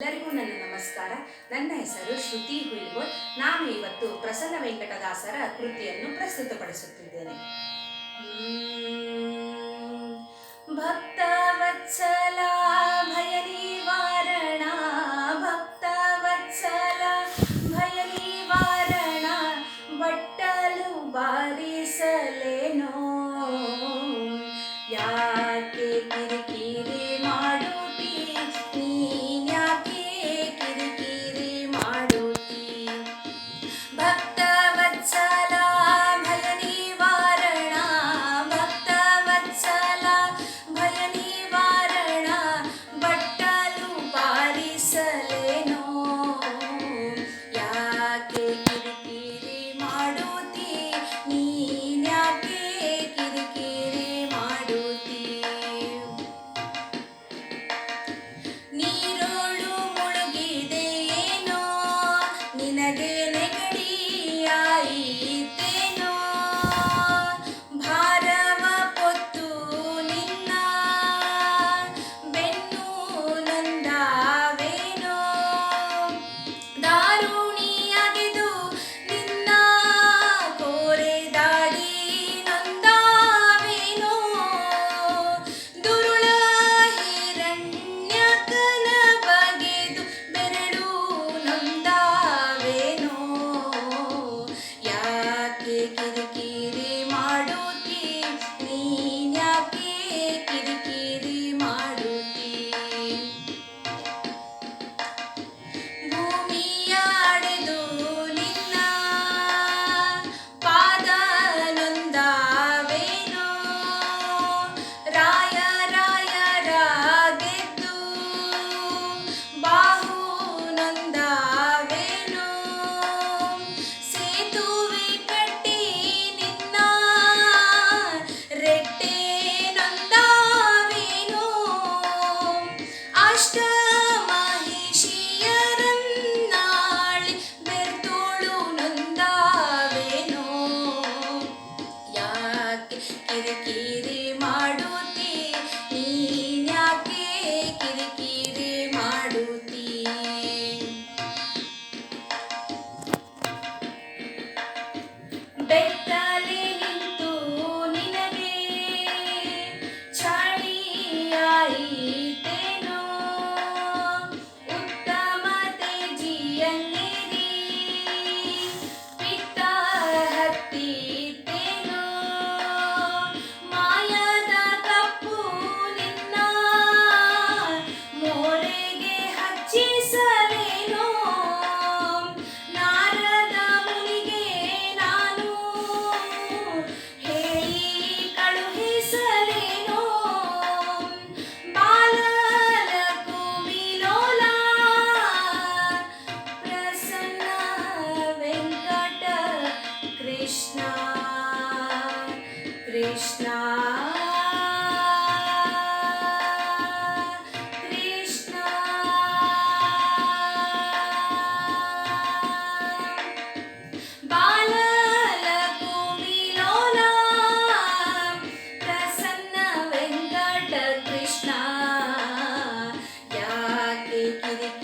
ಎಲ್ಲರಿಗೂ ನನ್ನ ನಮಸ್ಕಾರ. ನನ್ನ ಹೆಸರು ಶ್ರುತಿ ಹುಯಿಲ್ಗೋಲ್ ನಾನು ಇವತ್ತು ಪ್ರಸನ್ನ ವೆಂಕಟದಾಸರ ಕೃತಿಯನ್ನು ಪ್ರಸ್ತುತಪಡಿಸುತ್ತಿದ್ದೇನೆ. ಭಕ್ತ ವತ್ಸಲ ಭಯ ನಿವಾರಣ, ಭಕ್ತ ವತ್ಸಲ ಭಯ ನಿವಾರಣ, ಬಟ್ಟಲು ಬಾರಿಸಲೇನೋ? ಯಾ ಮಾಡುತ್ತೆ ನೀನ್ಯಾಕೆ ಕಿರಿಕಿರಿ ಮಾಡುತ್ತೆ కృష్ణ. కృష్ణ. బాలలకు మిలోన ప్రసన్న వెంకట కృష్ణ. యాకి కిరి